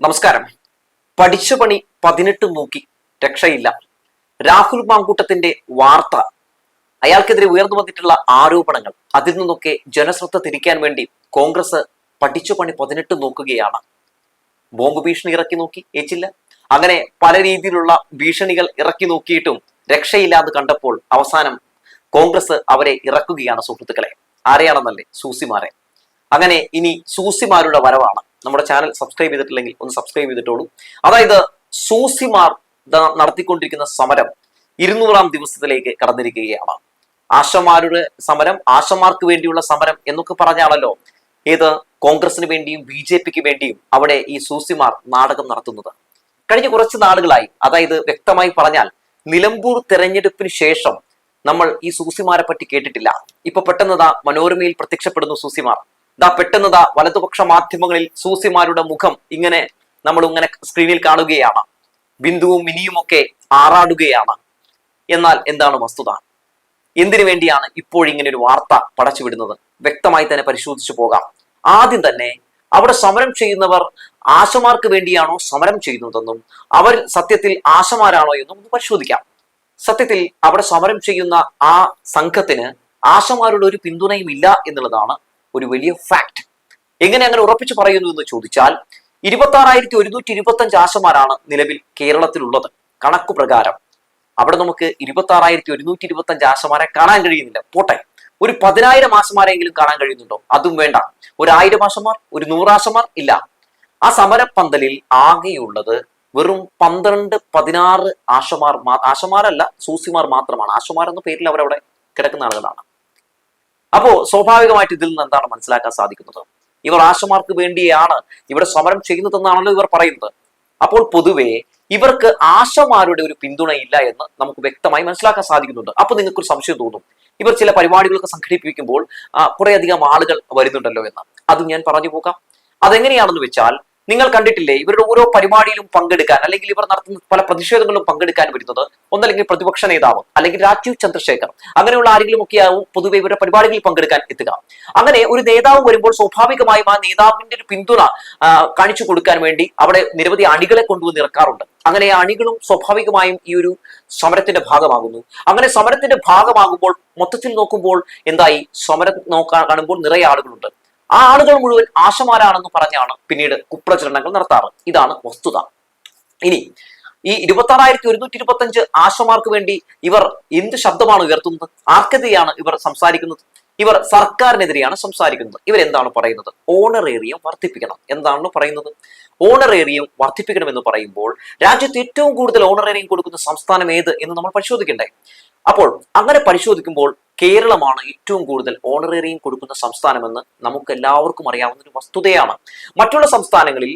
നമസ്കാരം. പഠിച്ച പണി പതിനെട്ട് നോക്കി രക്ഷയില്ല. രാഹുൽ മാങ്കൂട്ടത്തിന്റെ വാർത്ത. അയാൾക്കെതിരെ ഉയർന്നു വന്നിട്ടുള്ള ആരോപണങ്ങൾ. അതിൽ നിന്നൊക്കെ ജനശ്രദ്ധ തിരിക്കാൻ വേണ്ടി കോൺഗ്രസ് പഠിച്ച പണി പതിനെട്ട് നോക്കുകയാണ്. ബോംബ് ഭീഷണി ഇറക്കി നോക്കി ഏച്ചില്ല? അങ്ങനെ പല രീതിയിലുള്ള ഭീഷണികൾ ഇറക്കി നോക്കിയിട്ടും രക്ഷയില്ലാതെ കണ്ടപ്പോൾ അവസാനം കോൺഗ്രസ് അവരെ ഇറക്കുകയാണ് സുഹൃത്തുക്കളെ. ആരെയാണെന്നല്ലേ? സൂസിമാരെ. അങ്ങനെ ഇനി സൂസിമാരുടെ വരവാണ്. നമ്മുടെ ചാനൽ സബ്സ്ക്രൈബ് ചെയ്തിട്ടില്ലെങ്കിൽ ഒന്ന് സബ്സ്ക്രൈബ് ചെയ്തിട്ടോളൂ. അതായത് സൂസിമാർ നടത്തിക്കൊണ്ടിരിക്കുന്ന സമരം ഇരുന്നൂറാം ദിവസത്തിലേക്ക് കടന്നിരിക്കുകയാണ്. ആശമാരുടെ സമരം ആശമാർക്ക് വേണ്ടിയുള്ള സമരം എന്നൊക്കെ പറഞ്ഞാണല്ലോ ഏത് കോൺഗ്രസിന് വേണ്ടിയും ബി ജെ പിക്ക് വേണ്ടിയും അവിടെ ഈ സൂസിമാർ നാടകം നടത്തുന്നത്. കഴിഞ്ഞ കുറച്ച് നാളുകളായി അതായത് വ്യക്തമായി പറഞ്ഞാൽ നിലമ്പൂർ തെരഞ്ഞെടുപ്പിന് ശേഷം നമ്മൾ ഈ സൂസിമാരെ പറ്റി കേട്ടിട്ടില്ല. ഇപ്പൊ പെട്ടെന്ന് ദാ മനോരമയിൽ പ്രത്യക്ഷപ്പെടുന്നു സൂസിമാർ. ദാ പെട്ടെന്ന് ദാ വലതുപക്ഷ മാധ്യമങ്ങളിൽ സൂസിമാരുടെ മുഖം ഇങ്ങനെ നമ്മൾ ഇങ്ങനെ സ്ക്രീനിൽ കാണുകയാണ്. ബിന്ദുവും മിനിയും ഒക്കെ ആറാടുകയാണ്. എന്നാൽ എന്താണ് വസ്തുത? എന്തിനു വേണ്ടിയാണ് ഇപ്പോഴിങ്ങനെ ഒരു വാർത്ത പടച്ചുവിടുന്നത് വ്യക്തമായി തന്നെ പരിശോധിച്ചു പോകാം. ആദ്യം തന്നെ അവിടെ സമരം ചെയ്യുന്നവർ ആശമാർക്ക് വേണ്ടിയാണോ സമരം ചെയ്യുന്നതെന്നും അവർ സത്യത്തിൽ ആശമാരാണോ എന്നും ഒന്ന് പരിശോധിക്കാം. സത്യത്തിൽ അവിടെ സമരം ചെയ്യുന്ന ആ സംഘത്തിന് ആശമാരുടെ ഒരു പിന്തുണയും ഇല്ല എന്നുള്ളതാണ് ഒരു വലിയ ഫാക്ട് എങ്ങനെ അങ്ങനെ ഉറപ്പിച്ചു പറയുന്നു എന്ന് ചോദിച്ചാൽ ഇരുപത്തി ആറായിരത്തി ഒരുന്നൂറ്റി ഇരുപത്തി അഞ്ച് ആശമാരാണ് നിലവിൽ കേരളത്തിലുള്ളത്. കണക്കു പ്രകാരം. അവിടെ നമുക്ക് ഇരുപത്തി ആറായിരത്തി ഒരുന്നൂറ്റി ഇരുപത്തി അഞ്ച് ആശമാരെ കാണാൻ കഴിയുന്നില്ല. പോട്ടെ. ഒരു പതിനായിരം ആശമാരെങ്കിലും കാണാൻ കഴിയുന്നുണ്ടോ? അതും വേണ്ട. ഒരു ആയിരം ആശമാർ ഒരു നൂറാശമാർ ഇല്ല. ആ സമരപ്പന്തലിൽ ആകെയുള്ളത് വെറും പന്ത്രണ്ട് പതിനാറ് ആശമാർ ആശമാരല്ല സൂസിമാർ മാത്രമാണ്. ആശമാർ എന്ന പേരിൽ അവരവിടെ കിടക്കുന്ന ആളുകളാണ്. അപ്പോ സ്വാഭാവികമായിട്ട് ഇതിൽ നിന്ന് എന്താണ് മനസ്സിലാക്കാൻ സാധിക്കുന്നത്? ഇവർ ആശമാർക്ക് വേണ്ടിയാണ് ഇവിടെ സമരം ചെയ്യുന്നതെന്നാണല്ലോ ഇവർ പറയുന്നത്. അപ്പോൾ പൊതുവേ ഇവർക്ക് ആശമാരുടെ ഒരു പിന്തുണയില്ല എന്ന് നമുക്ക് വ്യക്തമായി മനസ്സിലാക്കാൻ സാധിക്കുന്നുണ്ട്. അപ്പൊ നിങ്ങൾക്കൊരു സംശയം തോന്നും. ഇവർ ചില പരിപാടികളൊക്കെ സംഘടിപ്പിക്കുമ്പോൾ കുറേയധികം ആളുകൾ വരുന്നുണ്ടല്ലോ എന്ന്. അത് ഞാൻ പറഞ്ഞു പോകാം. അതെങ്ങനെയാണെന്ന് വെച്ചാൽ നിങ്ങൾ കണ്ടിട്ടില്ലേ? ഇവരുടെ ഓരോ പരിപാടിയിലും പങ്കെടുക്കാൻ അല്ലെങ്കിൽ ഇവർ നടത്തുന്ന പല പ്രതിഷേധങ്ങളിലും പങ്കെടുക്കാൻ വരുന്നത് ഒന്നല്ലെങ്കിൽ പ്രതിപക്ഷ നേതാവ് അല്ലെങ്കിൽ രാജീവ് ചന്ദ്രശേഖർ. അങ്ങനെയുള്ള ആരെങ്കിലും ഒക്കെയാവും പൊതുവെ ഇവരുടെ പരിപാടികളിൽ പങ്കെടുക്കാൻ എത്തുക. അങ്ങനെ ഒരു നേതാവ് വരുമ്പോൾ സ്വാഭാവികമായും ആ നേതാവിന്റെ ഒരു പിന്തുണ കാണിച്ചു കൊടുക്കാൻ വേണ്ടി അവിടെ നിരവധി അണികളെ കൊണ്ടുവന്ന് ഇറക്കാറുണ്ട്. അങ്ങനെ അണികളും സ്വാഭാവികമായും ഈ ഒരു സമരത്തിന്റെ ഭാഗമാകുന്നു. അങ്ങനെ സമരത്തിന്റെ ഭാഗമാകുമ്പോൾ മൊത്തത്തിൽ നോക്കുമ്പോൾ എന്തായി? സമരം നോക്കാൻ കാണുമ്പോൾ നിറയെ ആളുകളുണ്ട്. ആ ആളുകൾ മുഴുവൻ ആശമാരാണെന്ന് പറഞ്ഞാണ് പിന്നീട് കുപ്രചരണങ്ങൾ നടത്താറ്. ഇതാണ് വസ്തുത. ഇനി ഈ ഇരുപത്തി ആറായിരത്തി ഒരുന്നൂറ്റി ഇരുപത്തി അഞ്ച് ആശമാർക്ക് വേണ്ടി ഇവർ എന്ത് ശബ്ദമാണ് ഉയർത്തുന്നത്? ആർക്കെതിരെയാണ് ഇവർ സംസാരിക്കുന്നത്? ഇവർ സർക്കാരിനെതിരെയാണ് സംസാരിക്കുന്നത്. ഇവരെന്താണ് പറയുന്നത്? ഓണറേറിയം വർദ്ധിപ്പിക്കണം. എന്താണ് പറയുന്നത്? ഓണറേറിയം വർദ്ധിപ്പിക്കണം എന്ന് പറയുമ്പോൾ രാജ്യത്ത് ഏറ്റവും കൂടുതൽ ഓണറേറിയം കൊടുക്കുന്ന സംസ്ഥാനം ഏത് എന്ന് നമ്മൾ പരിശോധിക്കണ്ടേ? അപ്പോൾ അങ്ങനെ പരിശോധിക്കുമ്പോൾ കേരളമാണ് ഏറ്റവും കൂടുതൽ ഓണറേറിയം കൊടുക്കുന്ന സംസ്ഥാനമെന്ന് നമുക്ക് എല്ലാവർക്കും അറിയാവുന്ന ഒരു വസ്തുതയാണ്. മറ്റുള്ള സംസ്ഥാനങ്ങളിൽ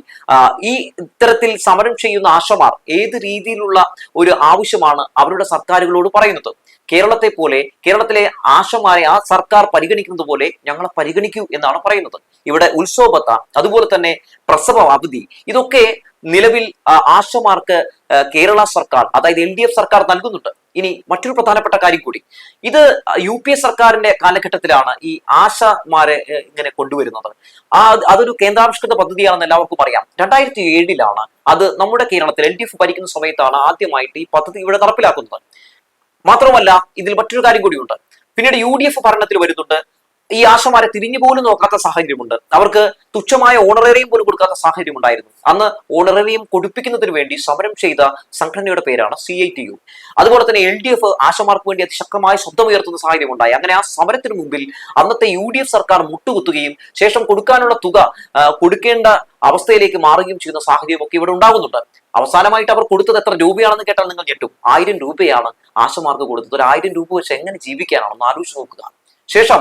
ഈ ഇത്തരത്തിൽ സമരം ചെയ്യുന്ന ആശമാർ ഏത് രീതിയിലുള്ള ഒരു ആവശ്യമാണ് അവരുടെ സർക്കാരുകളോട് പറയുന്നത്? കേരളത്തെ പോലെ കേരളത്തിലെ ആശമാരെ ആ സർക്കാർ പരിഗണിക്കുന്നത് പോലെ ഞങ്ങളെ പരിഗണിക്കൂ എന്നാണ് പറയുന്നത്. ഇവിടെ ഉത്സവബത്ത അതുപോലെ തന്നെ പ്രസവ അവധി ഇതൊക്കെ നിലവിൽ ആശമാർക്ക് കേരള സർക്കാർ അതായത് എൽ ഡി എഫ് സർക്കാർ നൽകുന്നുണ്ട്. ഇനി മറ്റൊരു പ്രധാനപ്പെട്ട കാര്യം കൂടി. ഇത് യു പി എ സർക്കാരിന്റെ കാലഘട്ടത്തിലാണ് ഈ ആശമാരെ ഇങ്ങനെ കൊണ്ടുവരുന്നത്. ആ അതൊരു കേന്ദ്രാവിഷ്കൃത പദ്ധതിയാണെന്ന് എല്ലാവർക്കും അറിയാം. രണ്ടായിരത്തി ഏഴിലാണ് അത് നമ്മുടെ കേരളത്തിൽ എൽ ഡി എഫ് ഭരിക്കുന്ന സമയത്താണ് ആദ്യമായിട്ട് ഈ പദ്ധതി ഇവിടെ നടപ്പിലാക്കുന്നത്. മാത്രമല്ല ഇതിൽ മറ്റൊരു കാര്യം കൂടിയുണ്ട്. പിന്നീട് യു ഡി എഫ് ഭരണത്തിൽ വരുന്നുണ്ട്. ഈ ആശമാരെ തിരിഞ്ഞു പോലും നോക്കാത്ത സാഹചര്യമുണ്ട്. അവർക്ക് തുച്ഛമായ ഓണറേറിയം പോലും കൊടുക്കാത്ത സാഹചര്യം ഉണ്ടായിരുന്നു അന്ന് ഓണറേറിയം കൊടുപ്പിക്കുന്നതിന് വേണ്ടി സമരം ചെയ്ത സംഘടനയുടെ പേരാണ് സി ഐ ടി യു അതുപോലെ തന്നെ എൽ ഡി എഫ് ആശമാർക്ക് വേണ്ടി അതിശക്തമായ ശബ്ദമുയർത്തുന്ന സാഹചര്യം ഉണ്ടായി അങ്ങനെ ആ സമരത്തിന് മുമ്പിൽ അന്നത്തെ യു ഡി എഫ് സർക്കാർ മുട്ടുകുത്തുകയും ശേഷം കൊടുക്കാനുള്ള തുക കൊടുക്കേണ്ട അവസ്ഥയിലേക്ക് മാറുകയും ചെയ്യുന്ന സാഹചര്യം ഒക്കെ ഇവിടെ ഉണ്ടാകുന്നുണ്ട്. അവസാനമായിട്ട് അവർ കൊടുത്തത് എത്ര രൂപയാണെന്ന് കേട്ടാൽ നിങ്ങൾ ഞെട്ടും. ആയിരം രൂപയാണ് ആശമാർക്ക് കൊടുത്തത്. ഒരു ആയിരം രൂപ വെച്ച് എങ്ങനെ ജീവിക്കാനാണെന്ന് ആലോചിച്ച് നോക്കുക. ശേഷം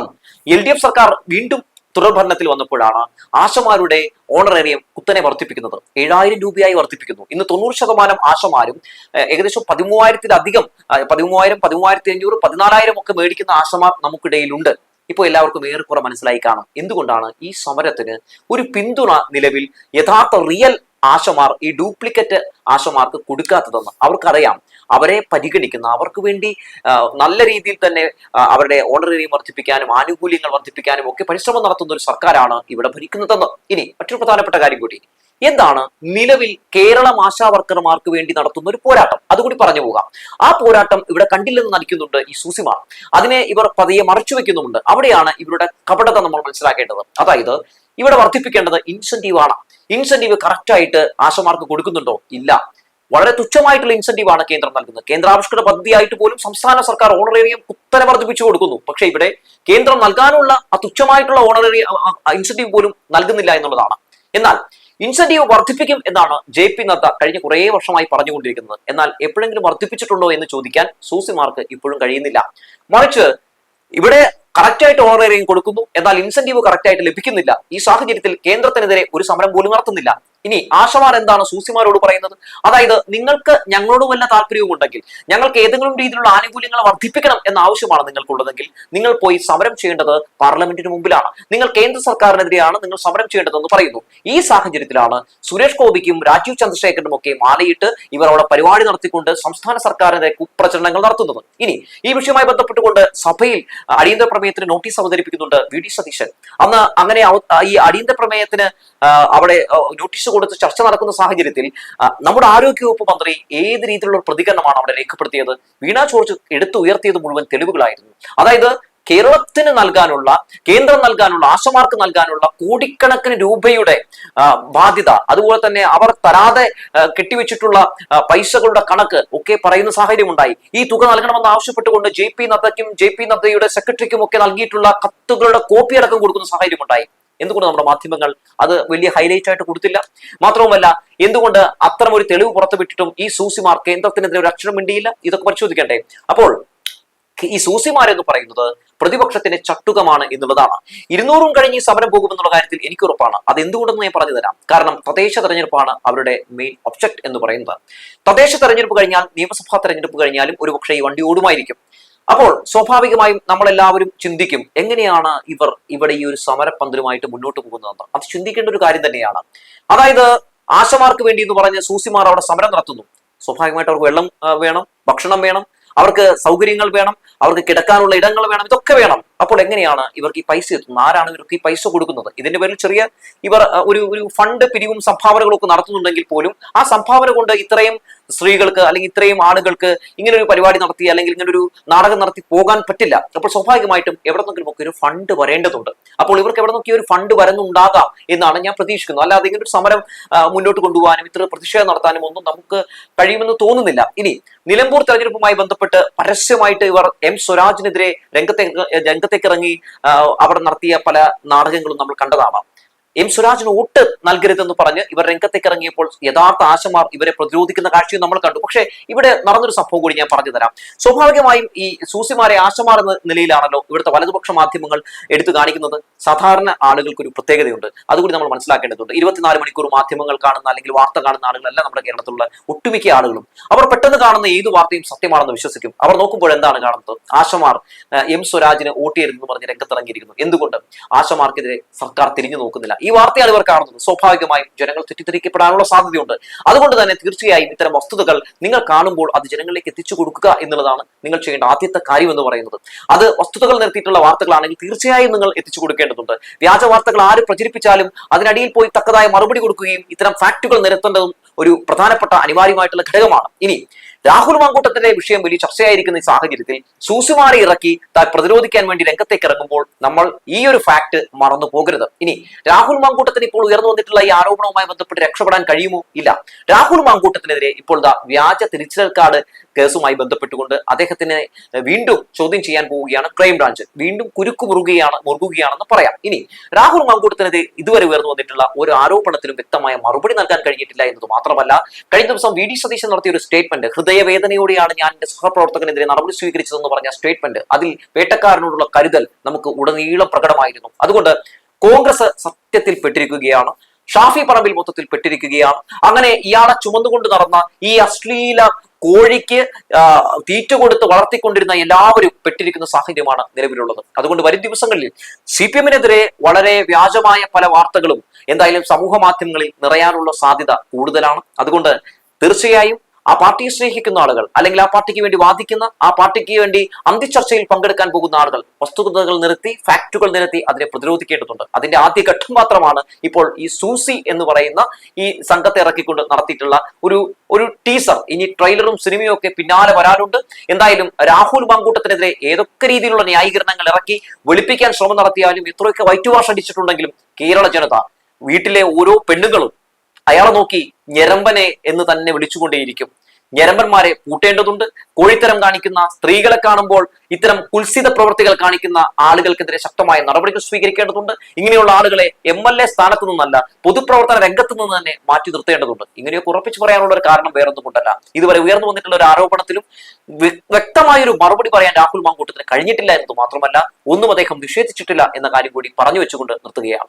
എൽ ഡി എഫ് സർക്കാർ വീണ്ടും തുടർഭരണത്തിൽ വന്നപ്പോഴാണ് ആശമാരുടെ ഓണറേറിയം കുത്തനെ വർദ്ധിപ്പിക്കുന്നത്. ഏഴായിരം രൂപയായി വർദ്ധിപ്പിക്കുന്നു. ഇന്ന് തൊണ്ണൂറ് ശതമാനം ആശമാരും ഏകദേശം പതിമൂവായിരത്തിലധികം പതിമൂവായിരം പതിമൂവായിരത്തി അഞ്ഞൂറ് പതിനാലായിരം ഒക്കെ മേടിക്കുന്ന ആശമാർ നമുക്കിടയിലുണ്ട്. ഇപ്പോൾ എല്ലാവർക്കും ഏറെക്കുറെ മനസ്സിലായി കാണും. എന്തുകൊണ്ടാണ് ഈ സമരത്തിന് ഒരു പിന്തുണ നിലവിൽ യഥാർത്ഥ റിയൽ ആശമാർ ഈ ഡ്യൂപ്ലിക്കറ്റ് ആശമാർക്ക് കൊടുക്കാത്തതെന്ന് അവർക്കറിയാം. അവരെ പരിഗണിക്കുന്ന അവർക്ക് വേണ്ടി നല്ല രീതിയിൽ തന്നെ അവരുടെ ഓണറേറിയം വർദ്ധിപ്പിക്കാനും ആനുകൂല്യങ്ങൾ വർദ്ധിപ്പിക്കാനും ഒക്കെ പരിശ്രമം നടത്തുന്ന ഒരു സർക്കാരാണ് ഇവിടെ ഭരിക്കുന്നതെന്ന്. ഇനി മറ്റൊരു പ്രധാനപ്പെട്ട കാര്യം കൂടി. എന്താണ്? നിലവിൽ കേരളം ആശാവർക്കർമാർക്ക് വേണ്ടി നടത്തുന്ന ഒരു പോരാട്ടം. അതുകൂടി പറഞ്ഞു പോകാം. ആ പോരാട്ടം ഇവിടെ കണ്ടില്ലെന്ന് നടിക്കുന്നുണ്ട് ഈ സൂസിമാർ അതിനെ ഇവർ പതിയെ മറച്ചു വെക്കുന്നുമുണ്ട്. അവിടെയാണ് ഇവരുടെ കപടത നമ്മൾ മനസ്സിലാക്കേണ്ടത്. അതായത് ഇവിടെ വർദ്ധിപ്പിക്കേണ്ടത് ഇൻസെന്റീവ് ആണ്. ഇൻസെന്റീവ് കറക്റ്റായിട്ട് ആശമാർക്ക് കൊടുക്കുന്നുണ്ടോ? ഇല്ല. വളരെ തുച്ഛമായിട്ടുള്ള ഇൻസെന്റീവ് ആണ് കേന്ദ്രം നൽകുന്നത്. കേന്ദ്രാവിഷ്കൃത പദ്ധതിയായിട്ട് പോലും സംസ്ഥാന സർക്കാർ ഓണറേറിയം കുത്തനെ വർദ്ധിപ്പിച്ചു കൊടുക്കുന്നു. പക്ഷെ ഇവിടെ കേന്ദ്രം നൽകാനുള്ള ആ തുച്ഛമായിട്ടുള്ള ഓണറേറിയ ഇൻസെന്റീവ് പോലും നൽകുന്നില്ല എന്നുള്ളതാണ്. എന്നാൽ ഇൻസെന്റീവ് വർദ്ധിപ്പിക്കും എന്നാണ് ജെ പി നദ്ദ കഴിഞ്ഞ കുറേ വർഷമായി പറഞ്ഞുകൊണ്ടിരിക്കുന്നത്. എന്നാൽ എപ്പോഴെങ്കിലും വർദ്ധിപ്പിച്ചിട്ടുണ്ടോ എന്ന് ചോദിക്കാൻ സൂസിമാർക്ക് ഇപ്പോഴും കഴിയുന്നില്ല. മറിച്ച് ഇവിടെ കറക്റ്റ് ആയിട്ട് ഓണറേറിയം കൊടുക്കുന്നു. എന്നാൽ ഇൻസെന്റീവ് കറക്റ്റ് ആയിട്ട് ലഭിക്കുന്നില്ല. ഈ സാഹചര്യത്തിൽ കേന്ദ്രത്തിനെതിരെ ഒരു സമരം പോലും നടത്തുന്നില്ല. ഇനി ആശമാർ എന്താണ് സൂസിമാരോട് പറയുന്നത്? അതായത് നിങ്ങൾക്ക് ഞങ്ങളോട് വല്ല താല്പര്യവും ഉണ്ടെങ്കിൽ ഞങ്ങൾക്ക് ഏതെങ്കിലും രീതിയിലുള്ള ആനുകൂല്യങ്ങൾ വർദ്ധിപ്പിക്കണം എന്ന ആവശ്യമാണ് നിങ്ങൾക്കുള്ളതെങ്കിൽ നിങ്ങൾ പോയി സമരം ചെയ്യേണ്ടത് പാർലമെന്റിന് മുമ്പിലാണ്. നിങ്ങൾ കേന്ദ്ര സർക്കാരിനെതിരെയാണ് നിങ്ങൾ സമരം ചെയ്യേണ്ടതെന്ന് പറയുന്നു. ഈ സാഹചര്യത്തിലാണ് സുരേഷ് ഗോപിക്കും രാജീവ് ചന്ദ്രശേഖരനും ഒക്കെ മാലയിട്ട് ഇവർ അവിടെ പരിപാടി നടത്തിക്കൊണ്ട് സംസ്ഥാന സർക്കാരിനെതിരെ കുപ്രചരണങ്ങൾ നടത്തുന്നത്. ഇനി ഈ വിഷയവുമായി ബന്ധപ്പെട്ടുകൊണ്ട് സഭയിൽ അടിയന്തര പ്രമേയത്തിന് നോട്ടീസ് അവതരിപ്പിക്കുന്നുണ്ട് വി ഡി സതീശൻ. അന്ന് അങ്ങനെ ഈ അടിയന്തര പ്രമേയത്തിന് അവിടെ ആ, നോട്ടീസ് കൊടുത്ത് ചർച്ച നടക്കുന്ന സാഹചര്യത്തിൽ നമ്മുടെ ആരോഗ്യവകുപ്പ് മന്ത്രി ഏത് രീതിയിലുള്ള പ്രതികരണമാണ് അവിടെ രേഖപ്പെടുത്തിയത്? വീണ ജോർജ് എടുത്തുയർത്തിയത് മുഴുവൻ തെളിവുകളായിരുന്നു. അതായത് കേരളത്തിന് നൽകാനുള്ള കേന്ദ്രം നൽകാനുള്ള ആശമാർക്ക് നൽകാനുള്ള കോടിക്കണക്കിന് രൂപയുടെ ബാധ്യത അതുപോലെ തന്നെ അവർ തരാതെ കെട്ടിവെച്ചിട്ടുള്ള പൈസകളുടെ കണക്ക് ഒക്കെ പറയുന്ന സാഹചര്യം ഉണ്ടായി ഈ തുക നൽകണമെന്ന് ആവശ്യപ്പെട്ടുകൊണ്ട് ജെ പി നദ്ദയ്ക്കും ജെ പി നദ്ദയുടെ സെക്രട്ടറിക്കും ഒക്കെ നൽകിയിട്ടുള്ള കത്തുകളുടെ കോപ്പി അടക്കം കൊടുക്കുന്ന സാഹചര്യം ഉണ്ടായി എന്തുകൊണ്ട് നമ്മുടെ മാധ്യമങ്ങൾ അത് വലിയ ഹൈലൈറ്റ് ആയിട്ട് കൊടുത്തില്ല? മാത്രവുമല്ല എന്തുകൊണ്ട് അത്തരം ഒരു തെളിവ് പുറത്തുവിട്ടിട്ടും ഈ സൂസിമാർ കേന്ദ്രത്തിനെതിരെ ഒരു അക്ഷരം മിണ്ടിയില്ല? ഇതൊക്കെ പരിശോധിക്കണ്ടേ? അപ്പോൾ ഈ സൂസിമാരെന്ന് പറയുന്നത് പ്രതിപക്ഷത്തിന്റെ ചട്ടുകമാണ് എന്നുള്ളതാണ്. ഇരുന്നൂറും കഴിഞ്ഞ് സമരം പോകുമെന്നുള്ള കാര്യത്തിൽ എനിക്ക് ഉറപ്പാണ്. അത് എന്തുകൊണ്ടെന്ന് ഞാൻ പറഞ്ഞു തരാം. കാരണം തദ്ദേശ തെരഞ്ഞെടുപ്പാണ് അവരുടെ മെയിൻ ഒബ്ജക്ട് എന്ന് പറയുന്നത്. തദ്ദേശ തെരഞ്ഞെടുപ്പ് കഴിഞ്ഞാൽ നിയമസഭാ തെരഞ്ഞെടുപ്പ് കഴിഞ്ഞാലും ഒരുപക്ഷെ ഈ വണ്ടി ഓടുമായിരിക്കും. അപ്പോൾ സ്വാഭാവികമായും നമ്മളെല്ലാവരും ചിന്തിക്കും എങ്ങനെയാണ് ഇവർ ഇവിടെ ഈ ഒരു സമരപന്തലുമായിട്ട് മുന്നോട്ട് പോകുന്നതെന്ന്. അത് ചിന്തിക്കേണ്ട ഒരു കാര്യം തന്നെയാണ്. അതായത് ആശമാർക്ക് വേണ്ടി എന്ന് പറഞ്ഞ് സൂസിമാർ അവിടെ സമരം നടത്തുന്നു. സ്വാഭാവികമായിട്ട് അവർക്ക് വെള്ളം വേണം ഭക്ഷണം വേണം അവർക്ക് സൗകര്യങ്ങൾ വേണം അവർക്ക് കിടക്കാനുള്ള ഇടങ്ങൾ വേണം ഇതൊക്കെ വേണം. അപ്പോൾ എങ്ങനെയാണ് ഇവർക്ക് ഈ പൈസ എത്തുന്നത്? ആരാണ് ഇവർക്ക് ഈ പൈസ കൊടുക്കുന്നത്? ഇതിന്റെ പേരിൽ ചെറിയ ഇവർ ഒരു ഒരു ഫണ്ട് പിരിവും സംഭാവനകളും ഒക്കെ നടത്തുന്നുണ്ടെങ്കിൽ പോലും ആ സംഭാവന കൊണ്ട് ഇത്രയും സ്ത്രീകൾക്ക് അല്ലെങ്കിൽ ഇത്രയും ആളുകൾക്ക് ഇങ്ങനെ ഒരു പരിപാടി നടത്തി അല്ലെങ്കിൽ ഇങ്ങനെ ഒരു നാടകം നടത്തി പോകാൻ പറ്റില്ല. അപ്പോൾ സ്വാഭാവികമായിട്ടും എവിടെ നിന്നെങ്കിലും ഒക്കെ ഒരു ഫണ്ട് വരേണ്ടതുണ്ട്. അപ്പോൾ ഇവർക്ക് എവിടെ നിന്നൊക്കെ ഒരു ഫണ്ട് വരുന്നുണ്ടാകാം എന്നാണ് ഞാൻ പ്രതീക്ഷിക്കുന്നത് അല്ലാതെ ഇങ്ങനെ ഒരു സമരം മുന്നോട്ട് കൊണ്ടുപോകാനും ഇത്ര പ്രതിഷേധം നടത്താനും ഒന്നും നമുക്ക് കഴിയുമെന്ന് തോന്നുന്നില്ല. ഇനി നിലമ്പൂർ തെരഞ്ഞെടുപ്പുമായി ബന്ധപ്പെട്ട് പരസ്യമായിട്ട് ഇവർ എം സ്വരാജിനെതിരെ രംഗത്തേക്ക് രംഗത്തേക്ക് ഇറങ്ങി അവർ നടത്തിയ പല നാടകങ്ങളും നമ്മൾ കണ്ടതാണ്. എം സ്വരാജിന് വോട്ട് നൽകരുതെന്ന് പറഞ്ഞ് ഇവർ രംഗത്തേക്ക് ഇറങ്ങിയപ്പോൾ യഥാർത്ഥ ആശമാർ ഇവരെ പ്രതിരോധിക്കുന്ന കാഴ്ചയും നമ്മൾ കണ്ടു. പക്ഷേ ഇവിടെ നടന്നൊരു സംഭവം കൂടി ഞാൻ പറഞ്ഞു തരാം. സ്വാഭാവികമായും ഈ സൂസിമാരെ ആശമാർ എന്ന നിലയിലാണല്ലോ ഇവിടുത്തെ വലതുപക്ഷ മാധ്യമങ്ങൾ എടുത്തു കാണിക്കുന്നത്. സാധാരണ ആളുകൾക്ക് ഒരു പ്രത്യേകതയുണ്ട്. അതുകൂടി നമ്മൾ മനസ്സിലാക്കേണ്ടതുണ്ട്. ഇരുപത്തിനാല് മണിക്കൂർ മാധ്യമങ്ങൾ കാണുന്ന അല്ലെങ്കിൽ വാർത്ത കാണുന്ന ആളുകളല്ല നമ്മുടെ കേരളത്തിലുള്ള ഒട്ടുമിക്ക ആളുകളും. അവർ പെട്ടെന്ന് കാണുന്ന ഏത് വാർത്തയും സത്യമാണെന്ന് വിശ്വസിക്കും. അവർ നോക്കുമ്പോൾ എന്താണ് കാണുന്നത്? ആശമാർ എം സ്വരാജിന് വോട്ട് പറഞ്ഞ് രംഗത്തിറങ്ങിയിരിക്കുന്നു. എന്തുകൊണ്ട്? ആശമാർക്കെതിരെ സർക്കാർ തിരിഞ്ഞു നോക്കുന്നില്ല. ഈ വാർത്തയാണ് ഇവർ കാണുന്നത്. സ്വാഭാവികമായും ജനങ്ങൾ തെറ്റിദ്ധരിക്കപ്പെടാനുള്ള സാധ്യതയുണ്ട്. അതുകൊണ്ട് തന്നെ തീർച്ചയായും ഇത്തരം വസ്തുതകൾ നിങ്ങൾ കാണുമ്പോൾ അത് ജനങ്ങളിലേക്ക് എത്തിച്ചു കൊടുക്കുക എന്നുള്ളതാണ് നിങ്ങൾ ചെയ്യേണ്ട ആദ്യത്തെ കാര്യം എന്ന് പറയുന്നത്. അത് വസ്തുതകൾ നിർത്തിയിട്ടുള്ള വാർത്തകളാണെങ്കിൽ തീർച്ചയായും നിങ്ങൾ എത്തിച്ചു കൊടുക്കേണ്ടതുണ്ട്. വ്യാജ വാർത്തകൾ ആര് പ്രചരിപ്പിച്ചാലും അതിനടിയിൽ പോയി തക്കതായ മറുപടി കൊടുക്കുകയും ഇത്തരം ഫാക്ടുകൾ നിരത്തേണ്ടതും ഒരു പ്രധാനപ്പെട്ട അനിവാര്യമായിട്ടുള്ള ഘടകമാണ്. ഇനി രാഹുൽ മാങ്കൂട്ടത്തിന്റെ വിഷയം വലിയ ചർച്ചയായിരിക്കുന്ന ഈ സാഹചര്യത്തിൽ സൂസുമാരെ ഇറക്കി താൻ പ്രതിരോധിക്കാൻ വേണ്ടി രംഗത്തേക്ക് ഇറങ്ങുമ്പോൾ നമ്മൾ ഈ ഒരു ഫാക്ട് മറന്നു പോകരുത്. ഇനി രാഹുൽ മാങ്കൂട്ടത്തിന് ഇപ്പോൾ ഉയർന്നു വന്നിട്ടുള്ള ഈ ആരോപണവുമായി ബന്ധപ്പെട്ട് രക്ഷപ്പെടാൻ കഴിയുമോ? ഇല്ല. രാഹുൽ മാങ്കൂട്ടത്തിനെതിരെ ഇപ്പോൾ വ്യാജ തിരിച്ചൽ കാർഡ് കേസുമായി ബന്ധപ്പെട്ടുകൊണ്ട് അദ്ദേഹത്തിനെ വീണ്ടും ചോദ്യം ചെയ്യാൻ പോവുകയാണ് ക്രൈംബ്രാഞ്ച് വീണ്ടും കുരുക്കു മുറുകുകയാണ് മുറുകുകയാണെന്ന് പറയാം. ഇനി രാഹുൽ മാങ്കൂട്ടത്തിനെതിരെ ഇതുവരെ ഉയർന്നു വന്നിട്ടുള്ള ഒരു ആരോപണത്തിലും വ്യക്തമായ മറുപടി നൽകാൻ കഴിഞ്ഞിട്ടില്ല എന്നത് മാത്രമല്ല കഴിഞ്ഞ ദിവസം വി. ഡി. സതീശൻ നടത്തിയ ഒരു സ്റ്റേറ്റ്മെന്റ് ഹൃദയവേദനയോടെയാണ് ഞാൻ എന്റെ സഹപ്രവർത്തകനെതിരെ നടപടി സ്വീകരിച്ചതെന്ന് പറഞ്ഞ സ്റ്റേറ്റ്മെന്റ് അതിൽ വേട്ടക്കാരനോടുള്ള കരുതൽ നമുക്ക് ഉടനീളം പ്രകടമായിരുന്നു. അതുകൊണ്ട് കോൺഗ്രസ് സത്യത്തിൽ പെട്ടിരിക്കുകയാണ്. ഷാഫി പറമ്പിൽ മൊത്തത്തിൽ പെട്ടിരിക്കുകയാണ്. അങ്ങനെ ഇയാളെ ചുമന്നുകൊണ്ട് നടന്ന ഈ അശ്ലീല കോഴിക്ക് തീറ്റ കൊടുത്ത് വളർത്തിക്കൊണ്ടിരുന്ന എല്ലാവരും പെട്ടിരിക്കുന്ന സാഹചര്യമാണ് നിലവിലുള്ളത്. അതുകൊണ്ട് വരും ദിവസങ്ങളിൽ സി പി എമ്മിനെതിരെ വളരെ വ്യാജമായ പല വാർത്തകളും എന്തായാലും സമൂഹ മാധ്യമങ്ങളിൽ നിറയാനുള്ള സാധ്യത കൂടുതലാണ്. അതുകൊണ്ട് തീർച്ചയായും ആ പാർട്ടിയെ സ്നേഹിക്കുന്ന ആളുകൾ അല്ലെങ്കിൽ ആ പാർട്ടിക്ക് വേണ്ടി വാദിക്കുന്ന ആ പാർട്ടിക്ക് വേണ്ടി അന്ത്യചർച്ചയിൽ പങ്കെടുക്കാൻ പോകുന്ന ആളുകൾ വസ്തുതകൾ നിരത്തി ഫാക്റ്റുകൾ നിരത്തി അതിനെ പ്രതിരോധിക്കേണ്ടതുണ്ട്. അതിന്റെ ആദ്യ ഘട്ടം മാത്രമാണ് ഇപ്പോൾ ഈ സൂസി എന്ന് പറയുന്ന ഈ സംഘത്തെ ഇറക്കിക്കൊണ്ട് നടത്തിയിട്ടുള്ള ഒരു ഒരു ടീസർ ഇനി ട്രെയിലറും സിനിമയും ഒക്കെ പിന്നാലെ വരാനുണ്ട് എന്തായാലും രാഹുൽ മാങ്കൂട്ടത്തിനെതിരെ ഏതൊക്കെ രീതിയിലുള്ള ന്യായീകരണങ്ങൾ ഇറക്കി വെളുപ്പിക്കാൻ ശ്രമം നടത്തിയാലും എത്രയൊക്കെ വൈറ്റ് വാഷ് അടിച്ചിട്ടുണ്ടെങ്കിലും കേരള ജനത വീട്ടിലെ ഓരോ പെണ്ണുങ്ങളും അയാളെ നോക്കി ഞരമ്പനെ എന്ന് തന്നെ വിളിച്ചുകൊണ്ടേയിരിക്കും. ഞരമ്പന്മാരെ പൂട്ടേണ്ടതുണ്ട്. കോഴിത്തരം കാണിക്കുന്ന സ്ത്രീകളെ കാണുമ്പോൾ ഇത്തരം കുൽസിത പ്രവൃത്തികൾ കാണിക്കുന്ന ആളുകൾക്കെതിരെ ശക്തമായ നടപടികൾ സ്വീകരിക്കേണ്ടതുണ്ട്. ഇങ്ങനെയുള്ള ആളുകളെ എം എൽ എ സ്ഥാനത്തു നിന്നല്ല പൊതുപ്രവർത്തന രംഗത്തു നിന്ന് തന്നെ മാറ്റി നിർത്തേണ്ടതുണ്ട്. ഇങ്ങനെയൊക്കെ ഉറപ്പിച്ചു പറയാനുള്ള ഒരു കാരണം വേറൊന്നും കൊണ്ടല്ല ഇതുവരെ ഉയർന്നു വന്നിട്ടുള്ള ഒരു ആരോപണത്തിലും വ്യക്തമായ ഒരു മറുപടി പറയാൻ രാഹുൽ മാങ്കൂട്ടത്തിന് കഴിഞ്ഞിട്ടില്ല എന്നത് മാത്രമല്ല ഒന്നും അദ്ദേഹം നിഷേധിച്ചിട്ടില്ല എന്ന കാര്യം കൂടി പറഞ്ഞു വെച്ചുകൊണ്ട് നിർത്തുകയാണ്.